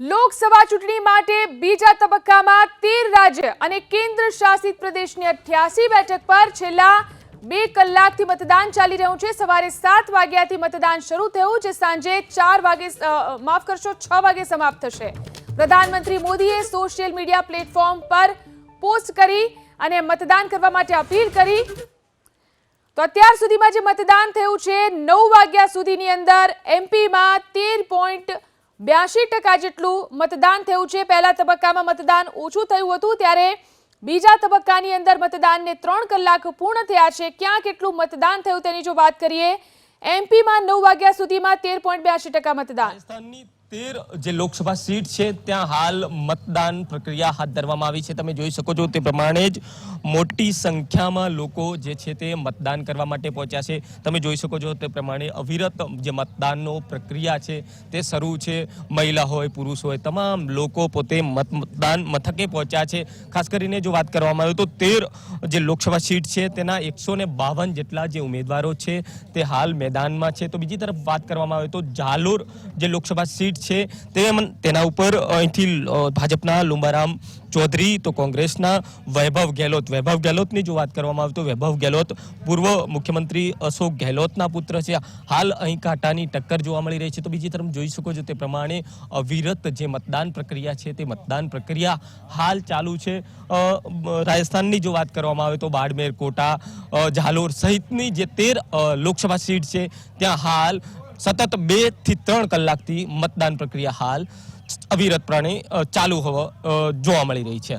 લોકસભા ચૂંટણી માટે બીજા તબક્કામાં તેર રાજ્ય અને કેન્દ્ર શાસિત પ્રદેશની અઠ્યાસી બેઠક પર છેલ્લા બે કલાકથી મતદાન ચાલી રહ્યું છે. સવારે સાત વાગ્યાથી મતદાન શરૂ થયું, જે સાંજે ચાર વાગે માફ કરશો, છ વાગે સમાપ્ત થશે. પ્રધાનમંત્રી મોદીએ સોશિયલ મીડિયા પ્લેટફોર્મ પર પોસ્ટ કરી અને મતદાન કરવા માટે અપીલ કરી. તો અત્યાર સુધીમાં જે મતદાન થયું છે, નવ વાગ્યા સુધીની અંદર એમપીમાં તેર પોઈન્ટ બ્યાસી ટકા જેટલું મતદાન થયું છે. પહેલા તબક્કામાં મતદાન ઓછું થયું હતું, ત્યારે બીજા તબક્કાની અંદર મતદાનને ત્રણ કલાક પૂર્ણ થયા છે. ક્યાં કેટલું મતદાન થયું તેની જો વાત કરીએ, એમપીમાં નવ વાગ્યા સુધીમાં તેર પોઈન્ટ બ્યાસી ટકા મતદાન. તેર જે લોકસભા સીટ છે, ત્યાં હાલ મતદાન પ્રક્રિયા હાથ ધરવામાં આવી છે. તમે જોઈ શકો છો તે પ્રમાણે જ મોટી સંખ્યામાં લોકો જે છે તે મતદાન કરવા માટે પહોંચ્યા છે. તમે જોઈ શકો છો તે પ્રમાણે અવિરત જે મતદાનનો પ્રક્રિયા છે, તે શરૂ છે. મહિલા હોય, પુરુષ હોય, તમામ લોકો પોતે મત, મતદાન મથકે પહોંચ્યા છે. ખાસ કરીને જો વાત કરવામાં આવે તો તેર જે લોકસભા સીટ છે, તેના એકસો બાવન જેટલા જે ઉમેદવારો છે, તે હાલ મેદાનમાં છે. તો બીજી તરફ વાત કરવામાં આવે તો જાલોર જે લોકસભા સીટ છે. તે તેના ઉપર અહીંથી ભાજપના લુંબારામ ચૌધરી, તો કોંગ્રેસના વૈભવ ગેહલોત. વૈભવ ગેહલોતની જો વાત કરવામાં આવે તો વૈભવ ગેહલોત પૂર્વ મુખ્યમંત્રી અશોક ગેહલોતના પુત્ર છે. હાલ અહીં કાંટાની ટક્કર જોવા મળી રહી છે. તો બીજી તરફ જોઈ શકો છો તે પ્રમાણે અવિરત જે મતદાન પ્રક્રિયા છે તે મતદાન પ્રક્રિયા હાલ ચાલુ છે. રાજસ્થાનની જો વાત કરવામાં આવે તો બાડમેર, કોટા ઝાલોર સહિતની જે તેર લોકસભા સીટ છે, ત્યાં હાલ સતત બેથી ત્રણ કલાકથી મતદાન પ્રક્રિયા હાલ અવિરતપણે ચાલુ હોવા જોવા મળી રહી છે.